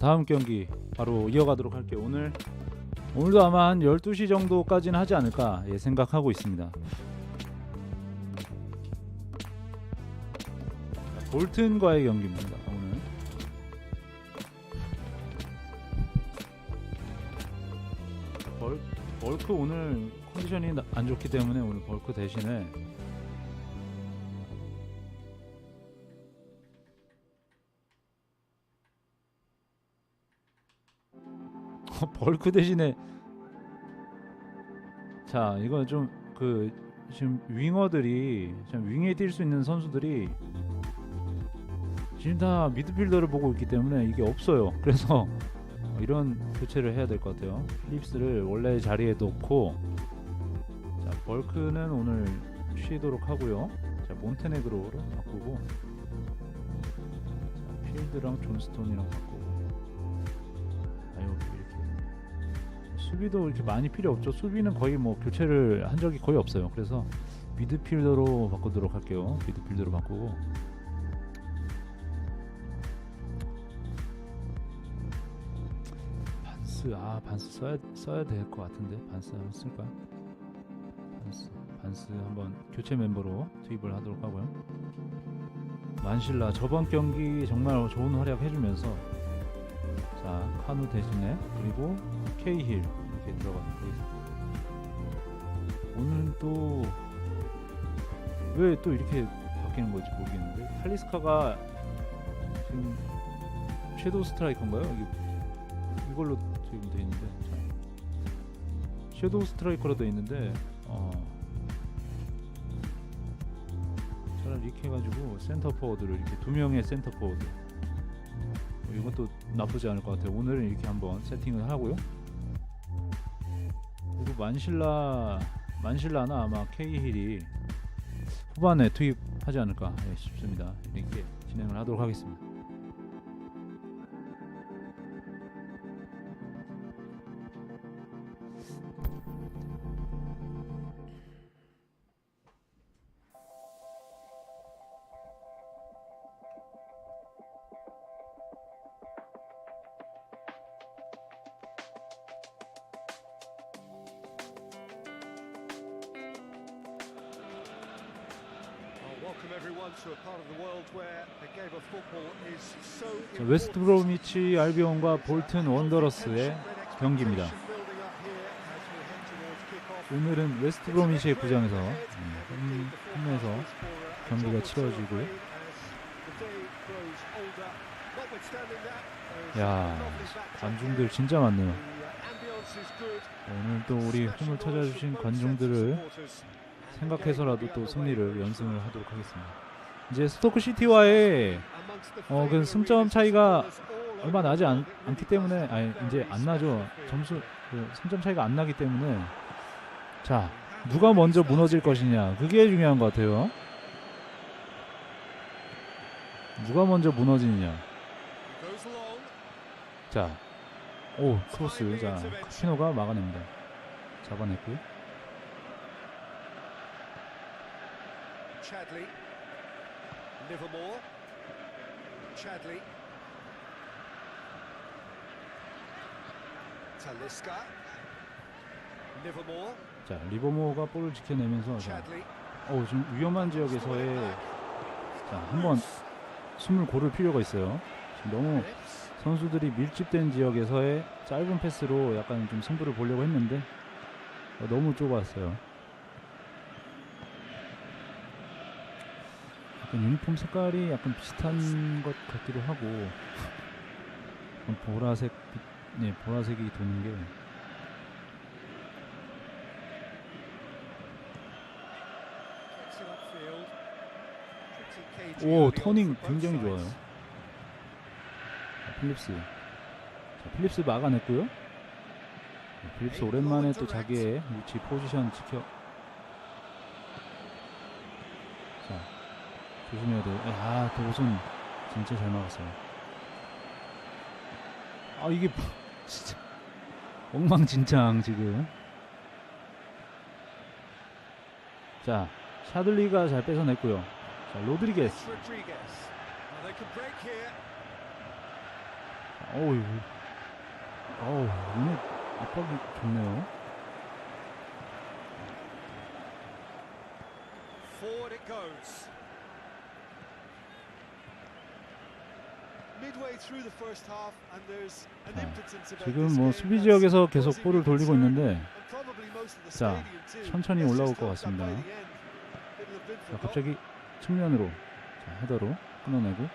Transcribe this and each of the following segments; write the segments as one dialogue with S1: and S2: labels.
S1: 다음 경기 바로 이어가도록 할게요. 오늘 오늘도 아마 한 12시 정도까지는 하지 않을까 예, 생각하고 있습니다. 자, 볼튼과의 경기입니다. 오늘. 벌, 벌크 오늘 컨디션이 나- 안 좋기 때문에 오늘 벌크 대신에 벌크 대신에 자 이건 좀 그 지금 윙어들이 지금 윙에 뛸 수 있는 선수들이 지금 다 미드필더를 보고 있기 때문에 이게 없어요. 그래서 어, 이런 교체를 해야 될 것 같아요. 필립스를 원래 자리에 놓고 자 벌크는 오늘 쉬도록 하고요. 자 몬테네그로로 바꾸고 자, 필드랑 존스톤이랑 수비도 이렇게 많이 필요 없죠. 수비는 거의 뭐 교체를 한 적이 거의 없어요. 그래서 미드필더로 바꾸도록 할게요. 미드필더로 바꾸고 반스 아 반스 써야 써야 될 것 같은데 반스 한번 쓸까? 반스 반스 한번 교체 멤버로 투입을 하도록 하고요. 만실라 저번 경기 정말 좋은 활약 해주면서 자 카누 대신에 그리고 케이힐 이렇게 들어가도록 하겠습니다. 오늘 또 왜 또 이렇게 바뀌는 건지 모르겠는데 칼리스카가 지금 섀도우 스트라이커인가요? 이걸로 지금 돼 있는데 자, 섀도우 스트라이커로 돼 있는데 어, 차라리 이렇게 해가지고 센터 포워드를 이렇게 두 명의 센터 포워드 어, 이것도 나쁘지 않을 것 같아요. 오늘은 이렇게 한번 세팅을 하고요. 만실라 만실라나 아마 케이힐이 후반에 투입하지 않을까 예, 싶습니다. 이렇게 진행을 하도록 하겠습니다. 웨스트 브로미치 알비온과 볼튼 원더러스의 경기입니다. 오늘은 웨스트 브로미치의 구장에서 음, 홈- 홈에서 경기가 치러지고요. 야 관중들 진짜 많네요. 오늘 또 우리 홈을 찾아주신 관중들을 생각해서라도 또 승리를 연승을 하도록 하겠습니다. 이제 스토크 시티와의 어, 그 승점 차이가 얼마 나지 않, 않기 때문에 아니 이제 안 나죠. 점수 그 승점 차이가 안 나기 때문에 자 누가 먼저 무너질 것이냐 그게 중요한 것 같아요. 누가 먼저 무너지느냐. 자, 오 크로스 자 카피노가 막아냅니다. 잡아냈고요.
S2: Chadley, Talisca, Livermore,
S1: 자 리버모어가 볼을 지켜내면서 자, 어 지금 위험한 지역에서의 자 한번 숨을 고를 필요가 있어요. 지금 너무 선수들이 밀집된 지역에서의 짧은 패스로 약간 좀 승부를 보려고 했는데 어, 너무 좁았어요. 약간 유니폼 색깔이 약간 비슷한 것 같기도 하고 보라색 빛- 네 보라색이 도는 게 오 터닝 굉장히. 좋아요. 자, 필립스. 자, 필립스 막아냈고요. 자, 필립스 오랜만에 또 자기의 위치 포지션 지켜. 조심해야 돼요. 아 도슨 진짜 잘 막았어요. 아 이게 뭐- 진짜 엉망진창 지금. 자 샤들리가 잘 뺏어냈고요. 자 로드리게스. 어우, 어우, 오늘 압박이 좋네요. 지금 뭐 수비 지역에서 계속 볼을 돌리고 있는데 자. 천천히 올라올 것 같습니다. 자. 갑자기 측면으로 자, 헤더로 끊어내고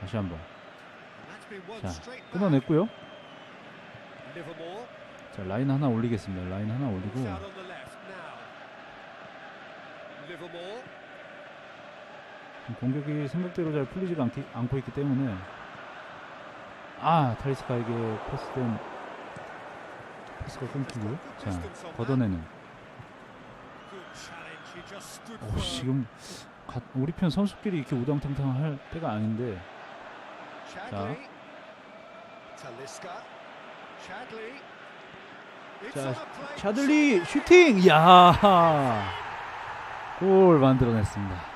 S1: 다시 한번 자. 끊어냈고요. 자, 라인 하나 올리겠습니다. 라인 하나 올리고 공격이 생각대로 잘 풀리지가 않기, 않고 있기 때문에 아 타리스카에게 패스된 패스가 끊기고. 자 걷어내는. 오. 지금 가- 우리 편 선수끼리 이렇게 우당탕탕 할 때가 아닌데. 자,
S2: play.
S1: 샤들리 슈팅! 이야! 골 만들어냈습니다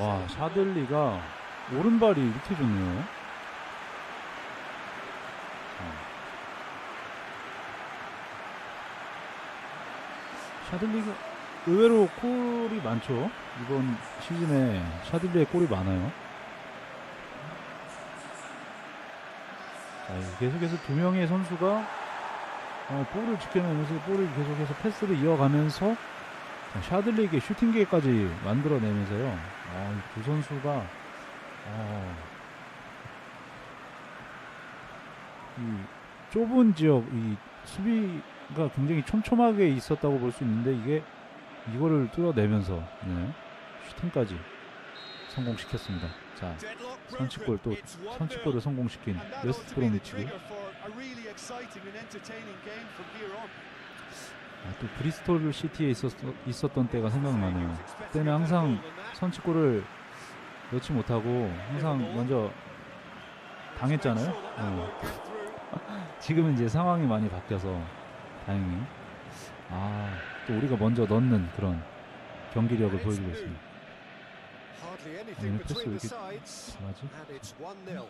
S1: 와. 샤들리가 오른발이 이렇게 좋네요 자. 샤들리가 의외로 골이 많죠 이번 시즌에 샤들리의 골이 많아요 자, 계속해서 두 명의 선수가 어, 볼을 지켜내면서 볼을 계속해서 패스를 이어가면서 자, 샤들리에게 슈팅 기회까지 만들어내면서요. 아, 이두 선수가 어, 이 좁은 지역 이 수비가 굉장히 촘촘하게 있었다고 볼 수 있는데 이게 이거를 뚫어내면서 네, 슈팅까지 성공시켰습니다. 자, 선취골 또
S2: broken. It's 1-0.
S1: 선취골을 성공시킨 웨스트 브로미치고 아, 또 브리스톨 시티에 있었, 있었던 때가 생각나네요. 그때는 항상 선취골을 넣지 못하고 항상 먼저 당했잖아요. 어. 지금은 이제 상황이 많이 바뀌어서 다행히 아, 또 우리가 먼저 넣는 그런 경기력을 보여주고 있습니다.
S2: Anything
S1: 패스 왜 이렇게. 심하지?
S2: And it's 1-0.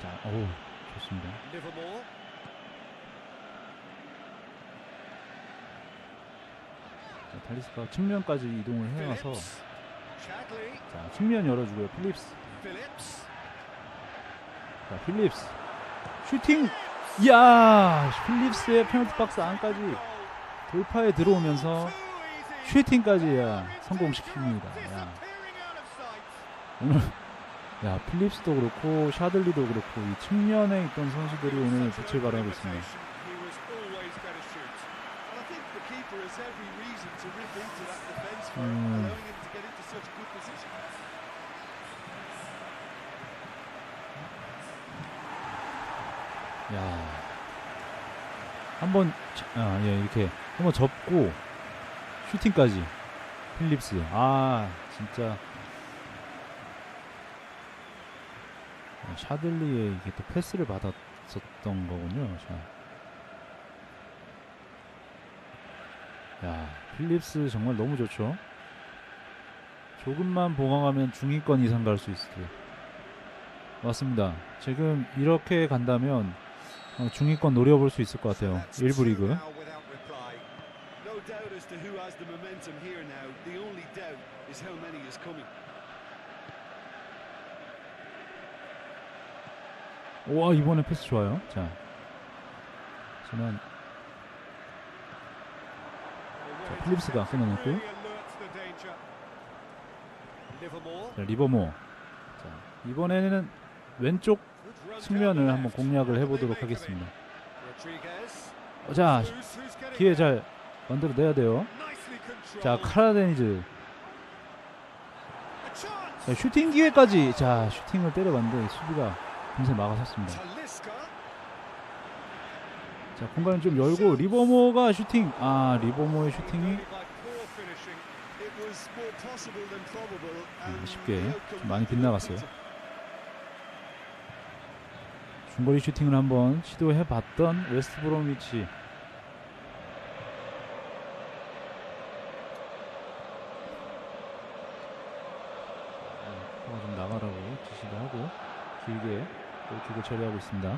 S1: 자, 어우, 좋습니다. 자, 탈리스가 측면까지 이동을.
S2: Chadley.
S1: 자, 측면 열어주고요. 필립스. 자, 필립스. 슈팅! 이야! 필립스의 페널티 박스 안까지 돌파에 들어오면서 슈팅까지 야, 성공시킵니다. 야. 오늘 야 필립스도 그렇고 샤들리도 그렇고 이 측면에 있던 선수들이 오늘 빛을 발하고 있습니다. Mm. 야, 한번 아, 예, 이렇게 한번 접고 슈팅까지 필립스. 아, 진짜 샤들리에 이게 또 패스를 받았었던 거군요. 자. 야, 필립스 정말 너무 좋죠. 조금만 보강하면 중위권 이상 갈 수 있을 듯. 맞습니다. 지금 이렇게 간다면 어, 중위권 노려볼 수 있을 것 같아요.
S2: That's
S1: 일부
S2: two
S1: 리그. 와 이번에 패스 좋아요. 자, 하지만 자, 필립스가 끊어냈고. 자, 리버모. 자, 이번에는 왼쪽 측면을 한번. 공략을 해보도록? 하겠습니다. 어, 자, 기회? 잘 만들어내야 돼요. 자, 카라데니즈. 자, 슈팅 기회까지. 자, 슈팅을 때려봤는데 수비가 금세 막아섰습니다. 자 공간을 좀 열고 리버모가 슈팅 아 리버모의 슈팅이 아, 쉽게 좀 많이 빗나갔어요. 중거리 슈팅을 한번 시도해봤던 웨스트 브로미치 네, 좀 나가라고 지시도 하고 길게 골킥을 처리하고 있습니다.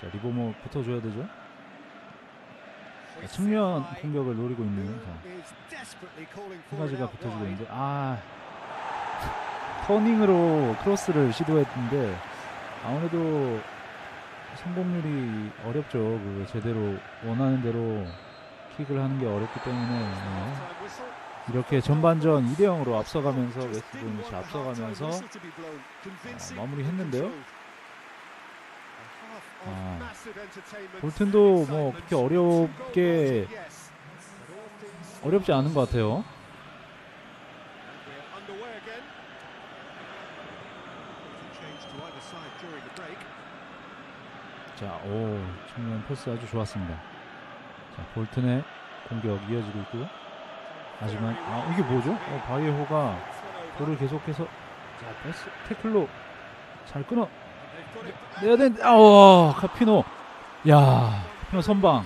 S1: 자 리보모 붙어줘야 되죠. 자, 측면 공격을 노리고 있는 자, 가지가 붙어주고. 있는데 아 터닝으로 크로스를 시도했는데 아무래도 성공률이 어렵죠. 그 제대로 원하는 대로 킥을 하는 게 어렵기 때문에 네. 이렇게 전반전 2대 0으로 앞서가면서 웨스트 브로미치 앞서가면서 어, 마무리했는데요. 아, 볼튼도 뭐 그렇게 어렵게 어렵지 않은 것 같아요. 자, 오 측면 패스 아주 좋았습니다. 자, 볼튼의 공격 이어지고 있고요. 하지만 아 이게 뭐죠? 어, 바이에호가 볼을 계속해서 자 패스 태클로 잘 끊어 내야 되는데 아우 카피노 야 카피노 선방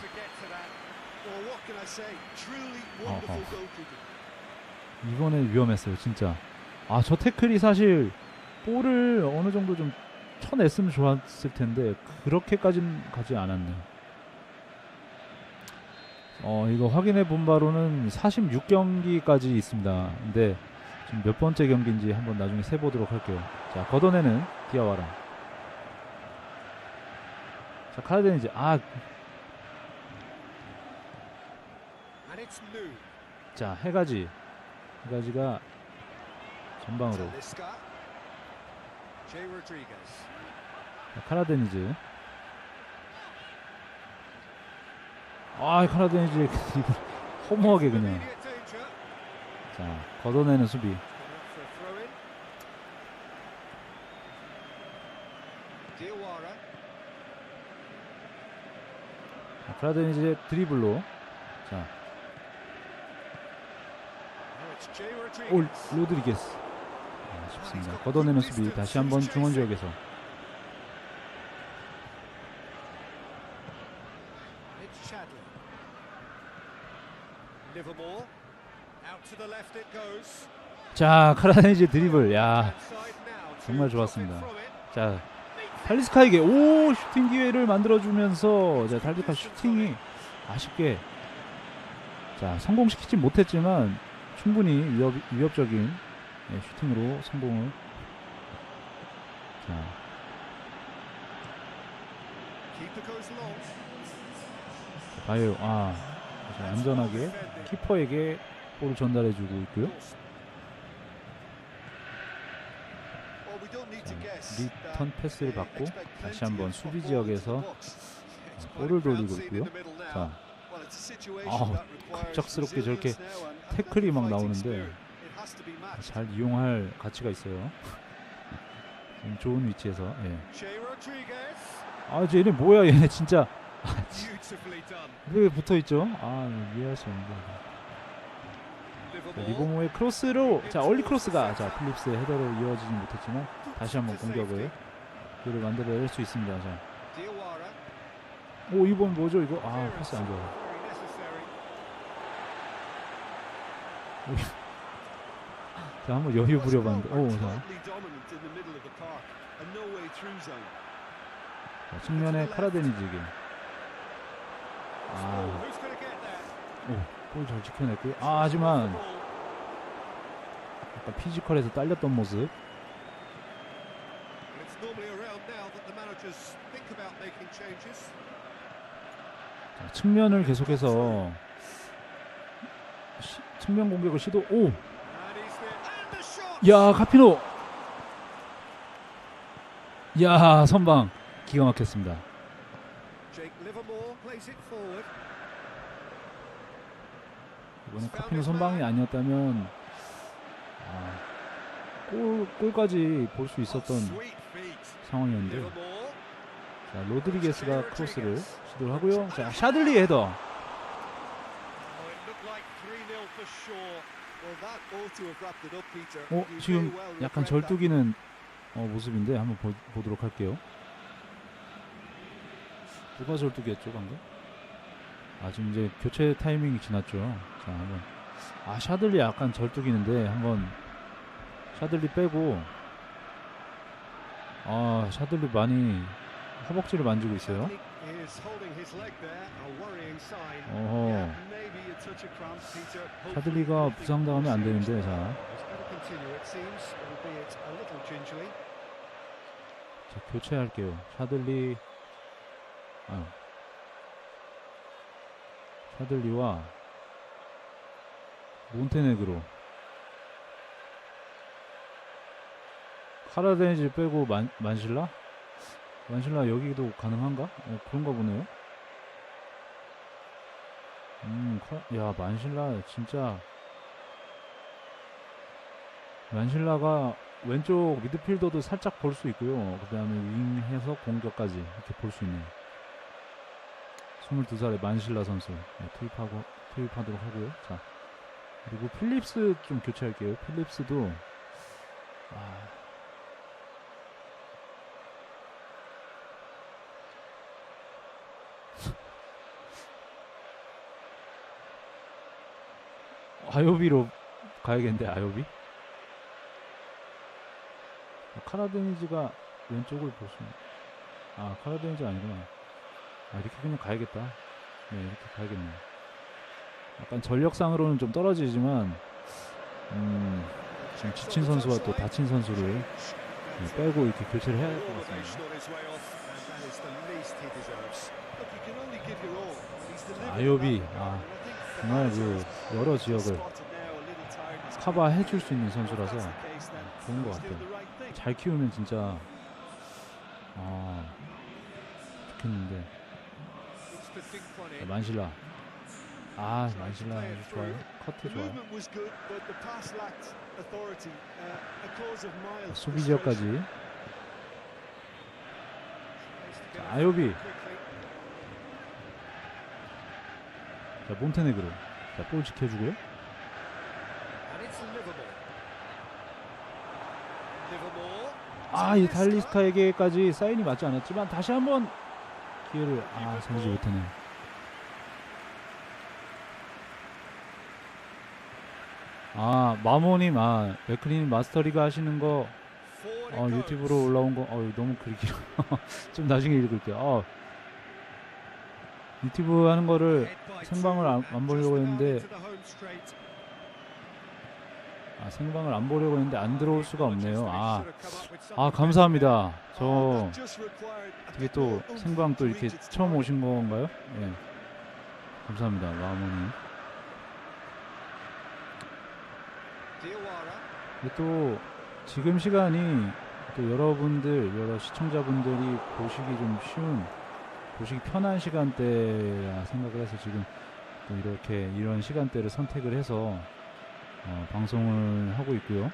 S3: wonderful goalkeeping.
S1: 이번에 위험했어요 진짜 아 저 태클이 사실 볼을 어느 정도 좀 쳐냈으면 좋았을 텐데 그렇게까지는 가지 않았네요 어 이거 확인해 본 바로는 46경기까지 있습니다. 근데 지금 몇 번째 경기인지 한번 나중에 세 보도록 할게요. 자 걷어내는 디아와라. 자 카드인지. 아. 자 해가지. 해가지가 전방으로. 자, 카라데니즈 아 카라데니즈 이거 허무하게 그냥. 자 걷어내는 수비. 자, 카라데니즈의 드리블로 자 올. 로드리게스 아, 아쉽습니다 걷어내는 수비 다시 한번 중원 지역에서
S3: It's Chadley. Livermore. Out to the left it goes.
S1: 자 카라데니즈 드리블 야. 정말 좋았습니다. 자 탈리스카에게 오 슈팅 기회를 만들어주면서 자 탈리스카 슈팅이 아쉽게 자 성공시키지 못했지만 충분히 위협, 위협적인 예, 슈팅으로 성공을 자. 바이오 아 안전하게 키퍼에게 볼을 전달해주고 있고요. 리턴 패스를 받고 다시 한번 수비 지역에서 볼을 돌리고 있고요. 자
S3: requires
S1: 갑작스럽게 저렇게 태클이 막 나오는데. 잘 이용할 가치가 있어요. 좋은 위치에서 예. 아 쟤네 뭐야 얘네 진짜. 왜 붙어 있죠? 아 이해할 수
S3: Livermore.
S1: 리보모의 크로스로 자 얼리 크로스가 자 필립스의 헤더로 이어지지 못했지만 다시 한번 공격을 기회를 만들어낼 수 있습니다. 자. 오 이번 뭐죠 이거? 아 패스 안 좋아.
S3: Very necessary.
S1: 자 한번 여유 부려봤는데, 오 자. 자 측면에
S3: Oh,
S1: 아
S3: who's
S1: 골 잘 지켜냈고요. 아 하지만 약간 피지컬에서 딸렸던 모습. 자, 측면을 계속해서 시- 측면 공격을 시도. 오! 야 카피노. 야 선방 기가 막혔습니다.
S3: Jake Livermore plays it forward.
S1: 이번에 카피노 선방이 아니었다면 아, 골 골까지 볼 수 있었던. 상황이었는데. 자 로드리게스가 크로스를 시도를 하고요. 자 샤들리 헤더.
S3: Oh, it looked like 3-0 for sure.
S2: Well, that ought to have wrapped it up, Peter.
S1: 어 지금 약간. 절뚝이는 어, 모습인데 한번 보, 보도록 할게요. 누가 절뚝이었죠 방금? 아 지금 이제 교체 타이밍이 지났죠. 자 한번 아 샤들리 약간 절뚝이는데 한번 샤들리 빼고 아 샤들리 많이 허벅지를 만지고 있어요. 어허. 샤들리가 부상당하면 안 되는데 자. 자 교체할게요. 샤들리 아 샤들리와 몬테네그로 카라데니지 빼고 만, 만실라? 만실라 여기도 가능한가? 어, 그런가 보네요. 음, 카- 야 만실라 진짜 만실라가 왼쪽 미드필더도 살짝 볼 수 있고요. 그 다음에 윙해서 공격까지 이렇게 볼 수 있는 22살의 만실라 선수 네, 투입하고 투입하도록 하고요. 자 그리고 필립스 좀 교체할게요. 필립스도 아, 아요비로 가야겠는데 아요비? 아, 카라데니즈가 왼쪽을 볼 수. 아 카라데니즈 아니구나. 아 이렇게 그냥 가야겠다. 네 이렇게 가야겠네요. 약간 전력상으로는 좀 떨어지지만 음, 지금 지친 선수와 또 다친 선수를 네, 빼고 이렇게 교체를 해야 될 것 같습니다. 아요비, 아, 정말 그 여러 지역을 커버해 줄 수 있는 선수라서 좋은 것 같아요. 잘 키우면 진짜 아 좋겠는데 만실라 아 만실라 좋아요 커트 좋아요.
S2: Uh,
S1: 수비. 지역까지 자, 아요비. 자 몬테네그로 자볼 지켜주고요. 아이 달리스카에게까지 사인이 맞지 않았지만 다시 한번 기회를 아 살리지 못하네요. 아 마모님 아 맥클린 마스터리가 하시는 거 어, 유튜브로. 올라온 거 어, 너무 글이 길어. 좀 나중에 읽을게요. 어, 유튜브 하는 거를 생방을 안, 안 보려고 했는데 아, 생방을 안 보려고 했는데 안 들어올 수가 없네요 아, 아 감사합니다 저
S2: bit
S1: 또 생방 또 이렇게 처음. 오신 건가요? 예. 감사합니다 마모님 또 지금 시간이 또 여러분들 여러 시청자분들이 보시기 좀 쉬운 보시기 편한 시간대라 생각을 해서 지금 또 이렇게 이런 시간대를 선택을 해서 어, 방송을 하고 있고요.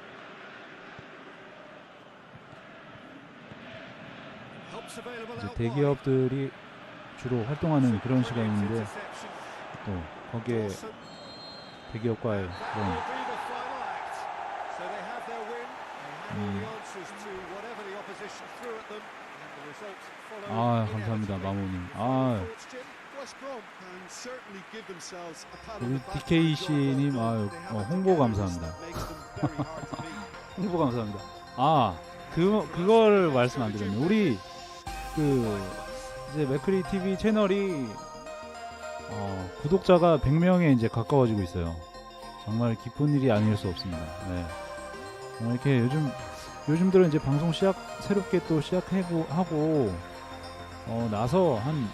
S1: 대기업들이 주로 활동하는 그런 시간인데. 또 거기에. 대기업과의 그런 음. 아 감사합니다. 마모님. 아 씨님,
S2: done.
S1: 아유,
S2: They have
S1: 어, 홍보 감사합니다. 홍보 감사합니다. 아, 그 그거를 말씀 안 드렸네. 우리 그 이제 맥크리 TV 채널이 어, 구독자가 100명에 이제 가까워지고 있어요. 정말 기쁜 일이 아닐 수 없습니다. 네. 어, 이렇게 요즘 요즘 들은 이제 방송 시작 새롭게 또 시작하고 하고 어, 나서 한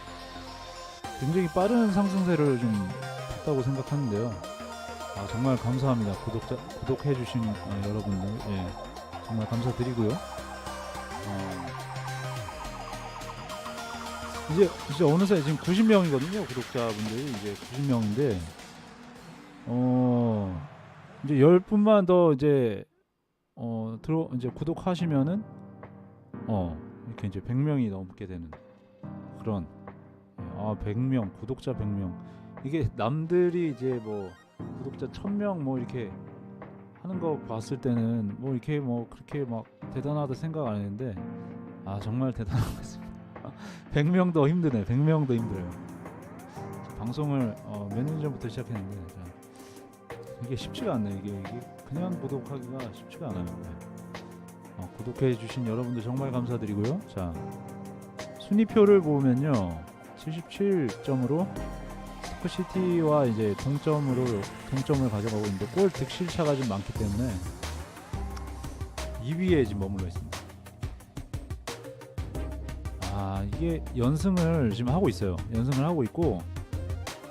S1: 굉장히 빠른 상승세를 좀 탔다고 생각하는데요. 아, 정말 감사합니다. 구독자 구독해 주신 어, 여러분들 예, 정말 감사드리고요. 어, 이제 이제 어느새 지금 90명이거든요. 구독자분들이 이제 90명인데 어 이제 10분만 더 이제 어 들어 이제 구독하시면은 어 이렇게 이제 100명이 넘게 되는 그런 예, 아 100명 구독자 100명 이게 남들이 이제 뭐 구독자 1000명 뭐 이렇게 하는 거 봤을 때는 뭐 이렇게 뭐 그렇게 막 대단하다 생각 안 했는데 아 정말 대단한 것 같습니다. 100명도 힘드네. 100명도 힘들어요. 방송을 어, 몇년 전부터 시작했는데 자, 이게 쉽지가 않네. 이게, 이게 그냥 구독하기가 쉽지가 않아요. 네. 어, 구독해 주신 여러분들 정말 감사드리고요. 자 순위표를 보면요, 77점으로 스토크시티와 이제 동점으로 동점을 가져가고 있는데 골 득실차가 좀 많기 때문에 2위에 지금 머물러 있습니다. 아 이게 연승을 지금 하고 있어요. 연승을 하고 있고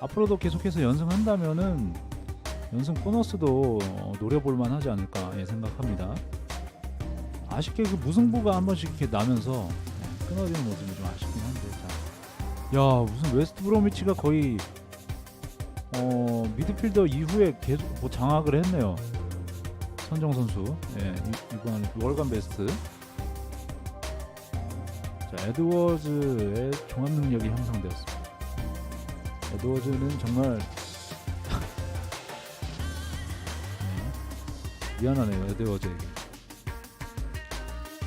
S1: 앞으로도 계속해서 연승한다면은 연승 보너스도 어, 노려볼 만 하지 않을까 예, 생각합니다. 아쉽게 그 무승부가 한 번씩 이렇게 나면서 예, 끊어지는 모습이 좀 아쉽긴. 야 무슨 웨스트 브로미치가 거의 어 미드필더 이후에 계속 뭐 장악을 했네요. 선정 선수 예, 이- 이번 월간 베스트. 자 에드워즈의 종합 능력이 향상되었습니다. 에드워즈는 정말 네, 미안하네요 에드워즈에게.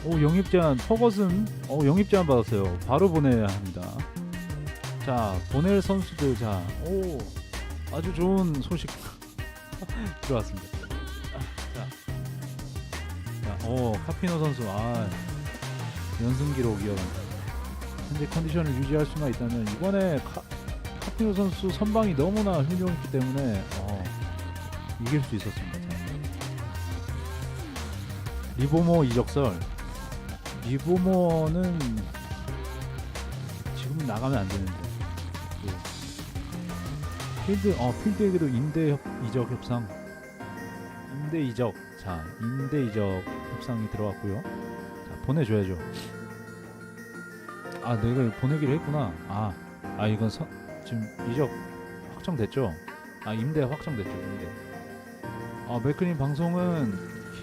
S1: 오 영입 제한 퍼거슨 어 영입 제한 받았어요. 바로 보내야 합니다. 자 보낼 선수들 자오 아주 좋은 소식 들어왔습니다. 오 카피노 선수 아 연승 기록 이어간다. 현재 컨디션을 유지할 수만 있다면 이번에 카, 카피노 선수 선방이 너무나 훌륭했기 때문에 어, 이길 수 있었습니다. 자. 리보모 이적설 리보모는 지금 나가면 안 되는데 그 필드 어 필드에게도 임대 협, 이적 협상. 임대 이적. 자 임대 이적 협상이 들어왔고요. 자 보내줘야죠. 아 내가 보내기로 했구나. 아, 아 이건 서, 지금 이적 확정됐죠? 아 임대 확정됐죠 임대. 아 맥크린 방송은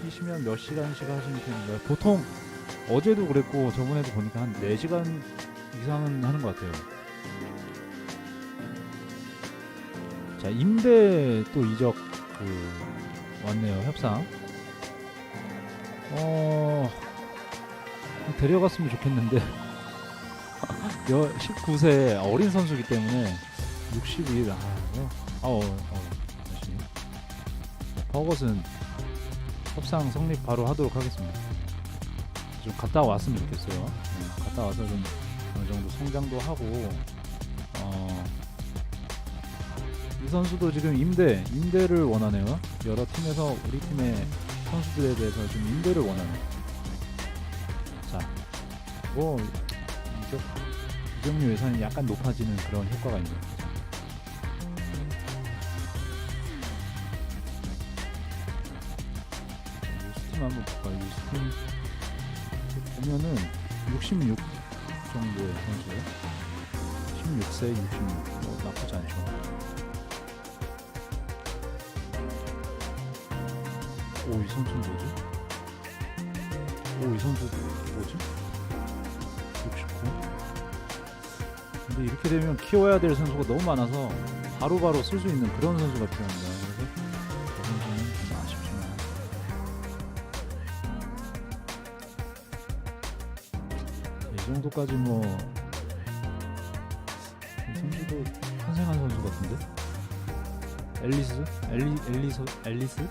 S1: 키시면 몇 시간씩 하시는 편인가요? 보통 어제도 그랬고 저번에도 보니까 한 4시간 이상은 하는 것 같아요 자 임대 또 이적 그 왔네요 협상. 어 데려갔으면 좋겠는데. 여 19세 어린 선수기 때문에 62일 아 이거. 아어 어, 다시 버것은 협상 성립 바로 하도록 하겠습니다. 좀 갔다 왔으면 좋겠어요. 네, 갔다 와서 좀 어느 정도 성장도 하고 이 선수도 지금 임대 임대를 원하네요. 여러 팀에서 우리 팀의 선수들에 대해서 좀 임대를 원하네요. 자, 뭐 이적 이적료 예산이 약간 높아지는 그런 효과가 있네요. 유스팀 한번 볼까요? 유스팀 보면은 66 정도의 선수예요. 16세 66. 뭐 나쁘지 않죠. 오, 이 선수는 뭐지? 오, 이 선수 뭐지? 69. 근데 이렇게 되면 키워야 될 선수가 너무 많아서 바로바로 쓸 수 있는 그런 선수가 필요합니다. 그래서 저 선수는 좀 아쉽지만 이 정도까지 뭐 이 선수도 탄생한 선수 같은데 앨리스 엘리 엘리스 앨리스